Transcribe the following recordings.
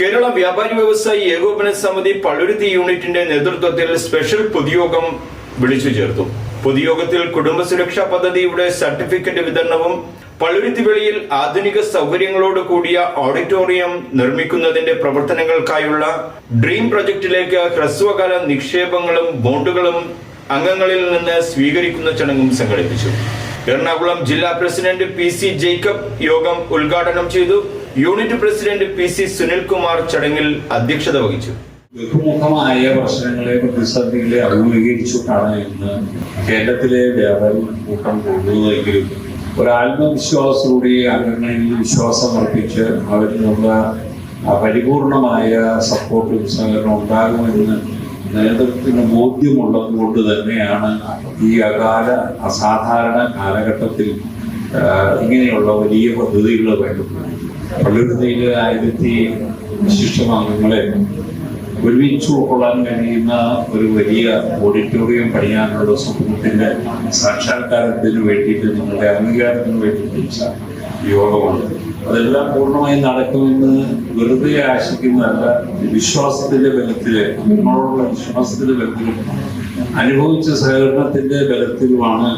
കേരള വ്യാപാരി വ്യവസായി ഏകോപന സമിതി പള്ളുരുത്തി യൂണിറ്റിന്റെ നേതൃത്വത്തിൽ സ്പെഷ്യൽ പൊതുയോഗം വിളിച്ചു ചേർത്തു. പൊതുയോഗത്തിൽ കുടുംബസുരക്ഷാ പദ്ധതിയുടെ സർട്ടിഫിക്കറ്റ് വിതരണവും പള്ളുരുത്തി വെളിയിൽ ആധുനിക സൗകര്യങ്ങളോട് കൂടിയ ഓഡിറ്റോറിയം നിർമ്മിക്കുന്നതിന്റെ പ്രവർത്തനങ്ങൾക്കായുള്ള ഡ്രീം പ്രൊജക്ടിലേക്ക് ഹ്രസ്വകാല നിക്ഷേപങ്ങളും ബോണ്ടുകളും അംഗങ്ങളിൽ നിന്ന് സ്വീകരിക്കുന്ന ചടങ്ങും സംഘടിപ്പിച്ചു. എറണാകുളം ജില്ലാ പ്രസിഡന്റ് പി സി ജേക്കബ് യോഗം ഉദ്ഘാടനം ചെയ്തു. Unit president P C Sunilkumar ചടങ്ങിൽ അധ്യക്ഷത വഹിച്ചു. ബഹുമുഖമായ പ്രശ്നങ്ങളെ പ്രതിസന്ധികളെ അഭിമുഖീകരിച്ചുകൊണ്ടാണ് ഇന്ന് കേരളത്തിലെ വ്യാപാരം കൂട്ടം കൂടുന്നതെങ്കിലും ഒരു ആത്മവിശ്വാസത്തോടെ അംഗങ്ങളിൽ വിശ്വാസം അർപ്പിച്ച് അവരിനുള്ള ആ, പരിപൂർണമായ സപ്പോർട്ടും സഹകരണം ഉണ്ടാകുമെന്ന് നേതൃത്വത്തിന് ബോധ്യമുള്ളത് കൊണ്ട് തന്നെയാണ് ഈ അകാല അസാധാരണ കാലഘട്ടത്തിൽ ഇങ്ങനെയുള്ള വലിയ പദ്ധതികൾ വേണ്ടത് പള്ളിയിൽ ആയിരത്തി വിശിഷ്ട അംഗങ്ങളെ ഒരുമിച്ച് ഉൾക്കൊള്ളാൻ കഴിയുന്ന ഒരു വലിയ ഓഡിറ്റോറിയം പണിയാനുള്ള സ്വപ്നത്തിന്റെ സാക്ഷാത്കാരത്തിന് വേണ്ടിയിട്ട് നിങ്ങളുടെ അംഗീകാരത്തിന് വേണ്ടിയിട്ട് യോഗമാണ്. അതെല്ലാം പൂർണമായി നടക്കുമെന്ന് വെറുതെ ആശിക്കുന്നതല്ല വിശ്വാസത്തിന്റെ ബലത്തിൽ നമ്മളോടുള്ള വിശ്വാസത്തിന്റെ ബലത്തിലും അനുഭവിച്ച സഹകരണത്തിന്റെ ബലത്തിലുമാണ്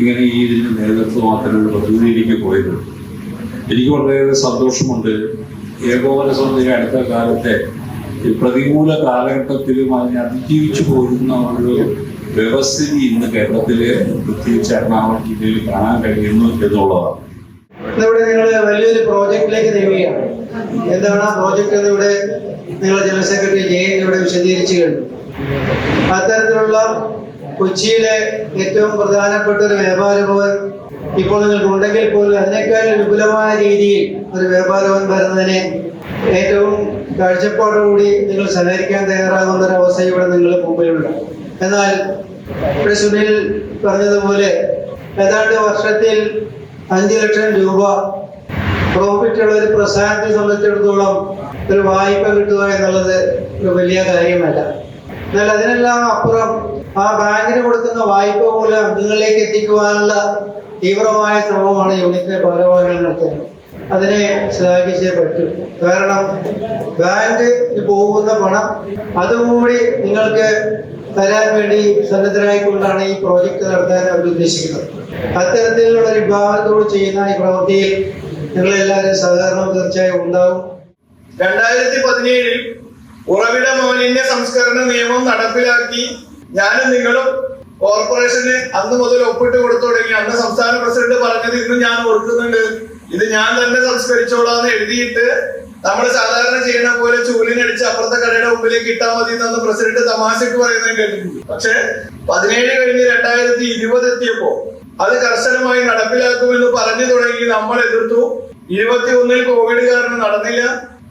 ഇങ്ങനെ ഈ ഇതിന്റെ നേതൃത്വം മാത്രമേ പദ്ധതിയിലേക്ക് പോയത്. എനിക്ക് വളരെയേറെ സന്തോഷമുണ്ട്. ഏകോപന സമിതിയുടെ അടുത്ത കാലത്തെ പ്രതികൂല കാലഘട്ടത്തിലും അതിനെ അതിജീവിച്ചു പോരുന്ന ഒരു വ്യവസ്ഥിതി ഇന്ന് കേരളത്തിലെ പ്രത്യേകിച്ച് എറണാകുളം ജില്ലയിൽ കാണാൻ കഴിയുന്നു എന്നുള്ളതാണ്. ഇന്നിവിടെ നിങ്ങൾ വലിയൊരു പ്രോജക്റ്റിലേക്ക് നീങ്ങുകയാണ്. എന്താണ് ആ പ്രോജക്റ്റ് എന്ന് ഇവിടെ നിങ്ങൾ ജനറൽ സെക്രട്ടറി ജയൻ ഇവിടെ വിശദീകരിച്ചു കഴിഞ്ഞു. അത്തരത്തിലുള്ള കൊച്ചിയിലെ ഏറ്റവും പ്രധാനപ്പെട്ട ഒരു വ്യാപാര ഭവൻ ഇപ്പോൾ നിങ്ങൾക്ക് ഉണ്ടെങ്കിൽ പോലും അതിനേക്കാൾ വിപുലമായ രീതിയിൽ ഒരു വ്യാപാരവൻ വരുന്നതിനെ ഏറ്റവും കാഴ്ചപ്പാടോടുകൂടി നിങ്ങൾ സഹകരിക്കാൻ തയ്യാറാകുന്ന ഒരു അവസ്ഥ ഇവിടെ നിങ്ങളുടെ മുമ്പിലുണ്ട്. എന്നാൽ ഇവിടെ സുനിൽ പറഞ്ഞതുപോലെ ഏതാണ്ട് വർഷത്തിൽ അഞ്ച് ലക്ഷം രൂപ പ്രോഫിറ്റ് ഉള്ള ഒരു പ്രസ്ഥാനത്തെ സംബന്ധിച്ചിടത്തോളം ഒരു വായ്പ കിട്ടുക എന്നുള്ളത് ഒരു വലിയ കാര്യമല്ല. എന്നാൽ അതിനെല്ലാം അപ്പുറം ആ ബാങ്കിന് കൊടുക്കുന്ന വായ്പ മൂലം നിങ്ങളിലേക്ക് എത്തിക്കുവാനുള്ള തീവ്രമായ ശ്രമമാണ് യൂണിറ്റിലെ ഭാരവാഹികൾ നടത്തുന്നത് അതിനെ ശ്ലാഘിച്ചേ പറ്റൂ. കാരണം ബാങ്ക് പോകുന്ന പണം അതുകൂടി നിങ്ങൾക്ക് തരാൻ വേണ്ടി സന്നദ്ധരായിക്കൊണ്ടാണ് ഈ പ്രോജക്റ്റ് നടത്താൻ അവർ ഉദ്ദേശിക്കുന്നത്. അത്തരത്തിലുള്ള ഒരു വിഭാഗത്തോട് ചെയ്യുന്ന ഈ പ്രവൃത്തിയിൽ നിങ്ങളെല്ലാവരും സഹകരണം തീർച്ചയായും ഉണ്ടാവും. രണ്ടായിരത്തി പതിനേഴിൽ ഉറവിട മാലിന്യ സംസ്കരണ നിയമം നടപ്പിലാക്കി ഞാനും നിങ്ങളും കോർപ്പറേഷന് അന്ന് മുതൽ ഒപ്പിട്ട് കൊടുത്തു തുടങ്ങി. അന്ന് സംസ്ഥാന പ്രസിഡന്റ് പറഞ്ഞത് ഇന്ന് ഞാൻ ഓർക്കുന്നുണ്ട്. ഇത് ഞാൻ തന്നെ സംസ്കരിച്ചോളാന്ന് എഴുതിയിട്ട് നമ്മൾ സാധാരണ ചെയ്യണ പോലെ ചൂലിനടിച്ച് അപ്പുറത്തെ കടയുടെ മുമ്പിലേക്ക് ഇട്ടാൽ മതി എന്ന് പ്രസിഡന്റ് തമാശക്ക് പറയുന്നത് കേട്ടിട്ടുണ്ട്. പക്ഷെ പതിനേഴ് കഴിഞ്ഞ് രണ്ടായിരത്തി ഇരുപത് എത്തിയപ്പോ അത് കർശനമായി നടപ്പിലാക്കുമെന്ന് പറഞ്ഞു തുടങ്ങി നമ്മൾ എതിർത്തു. ഇരുപത്തി ഒന്നിൽ കോവിഡ് കാരണം നടന്നില്ല.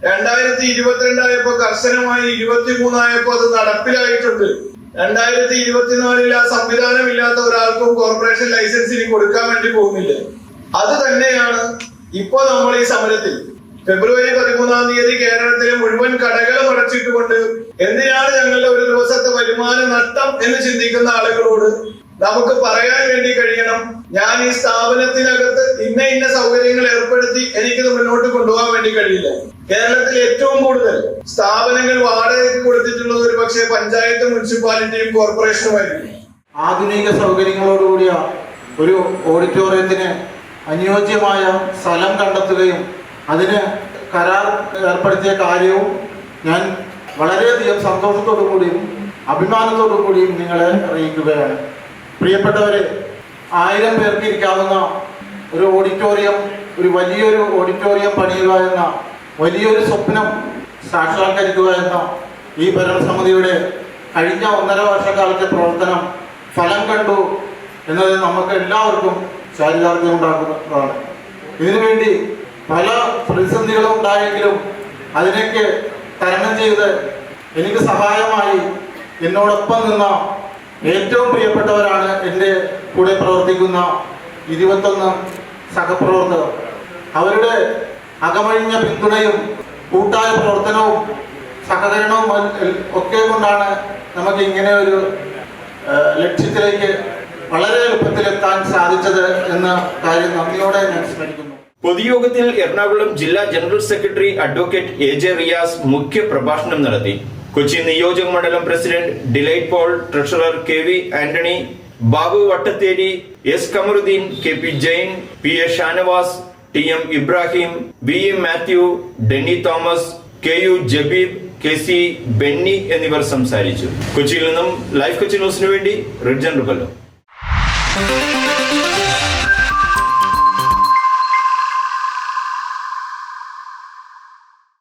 രണ്ടായിരത്തി ഇരുപത്തിരണ്ടായപ്പോ കർശനമായി ഇരുപത്തി മൂന്നായപ്പോ അത് നടപ്പിലായിട്ടുണ്ട്. രണ്ടായിരത്തി ഇരുപത്തിനാലിൽ ആ സംവിധാനം ഇല്ലാത്ത ഒരാൾക്കും കോർപ്പറേഷൻ ലൈസൻസ് ഇനി കൊടുക്കാൻ വേണ്ടി പോകുന്നില്ല. അത് തന്നെയാണ് ഇപ്പൊ നമ്മൾ ഈ സമരത്തിൽ. ഫെബ്രുവരി പതിമൂന്നാം തീയതി കേരളത്തിലെ മുഴുവൻ കടകളും അടച്ചിട്ടുകൊണ്ട് എന്തിനാണ് ഞങ്ങളുടെ ഒരു ദിവസത്തെ വരുമാന നഷ്ടം എന്ന് ചിന്തിക്കുന്ന ആളുകളോട് നമുക്ക് പറയാൻ വേണ്ടി കഴിയണം. ഞാൻ ഈ സ്ഥാപനത്തിനകത്ത് ഇന്ന ഇന്ന സൗകര്യങ്ങൾ ഏർപ്പെടുത്തി എനിക്കിത് മുന്നോട്ട് കൊണ്ടുപോകാൻ വേണ്ടി കഴിയില്ല. കേരളത്തിൽ ഏറ്റവും കൂടുതൽ സ്ഥാപനങ്ങൾ വാടകയ്ക്ക് കൊടുത്തിട്ടുള്ളത് ഒരു പക്ഷേ പഞ്ചായത്ത് മുനിസിപ്പാലിറ്റിയും കോർപ്പറേഷനുമായിരിക്കും. ആധുനിക സൗകര്യങ്ങളോടുകൂടിയ ഒരു ഓഡിറ്റോറിയത്തിന് അനുയോജ്യമായ സ്ഥലം കണ്ടെത്തുകയും അതിന് കരാർ ഏർപ്പെടുത്തിയ കാര്യവും ഞാൻ വളരെയധികം സന്തോഷത്തോടു കൂടിയും അഭിമാനത്തോടു കൂടിയും നിങ്ങളെ അറിയിക്കുകയാണ്. പ്രിയപ്പെട്ടവരെ ആയിരം പേർക്ക് ഇരിക്കാവുന്ന ഒരു ഓഡിറ്റോറിയം ഒരു വലിയൊരു ഓഡിറ്റോറിയം പണിയുക എന്ന വലിയൊരു സ്വപ്നം സാക്ഷാത്കരിക്കുക എന്ന ഈ ഭരണസമിതിയുടെ കഴിഞ്ഞ ഒന്നര വർഷക്കാലത്തെ പ്രവർത്തനം ഫലം കണ്ടു എന്നത് നമുക്ക് എല്ലാവർക്കും ചാരിതാർത്ഥ്യം ഉണ്ടാക്കുന്നതാണ്. ഇതിനുവേണ്ടി പല പ്രതിസന്ധികളും ഉണ്ടായെങ്കിലും അതിനൊക്കെ തരണം ചെയ്ത് എനിക്ക് സഹായമായി എന്നോടൊപ്പം നിന്ന ഏറ്റവും പ്രിയപ്പെട്ടവരാണ് എന്റെ കൂടെ പ്രവർത്തിക്കുന്ന ഇരുപത്തൊന്ന് സഹപ്രവർത്തകർ. അവരുടെ അകമഴിഞ്ഞ പിന്തുണയും കൂട്ടായ പ്രവർത്തനവും സഹകരണവും ഒക്കെ കൊണ്ടാണ് നമുക്ക് ഇങ്ങനെ ഒരു ലക്ഷ്യത്തിലേക്ക് വളരെ എളുപ്പത്തിലെത്താൻ സാധിച്ചത് എന്ന കാര്യം നന്ദിയോടെ ഞാൻ സ്മരിക്കുന്നു. പൊതുയോഗത്തിൽ എറണാകുളം ജില്ലാ general secretary advocate A J Riyas മുഖ്യ പ്രഭാഷണം നടത്തി. കൊച്ചി നിയോജക മണ്ഡലം president Delight Paul treasurer K V Antony Babu Vattathery S Kamaruddin K P Jain P A Shanavas T M Ibrahim V M Mathew Denny Thomas K U Jabeeb K C Benny എന്നിവർ സംസാരിച്ചു. കൊച്ചിയിൽ നിന്നും life Kochi ന്യൂസിനു വേണ്ടി റിജൻ റുബല്ലോ.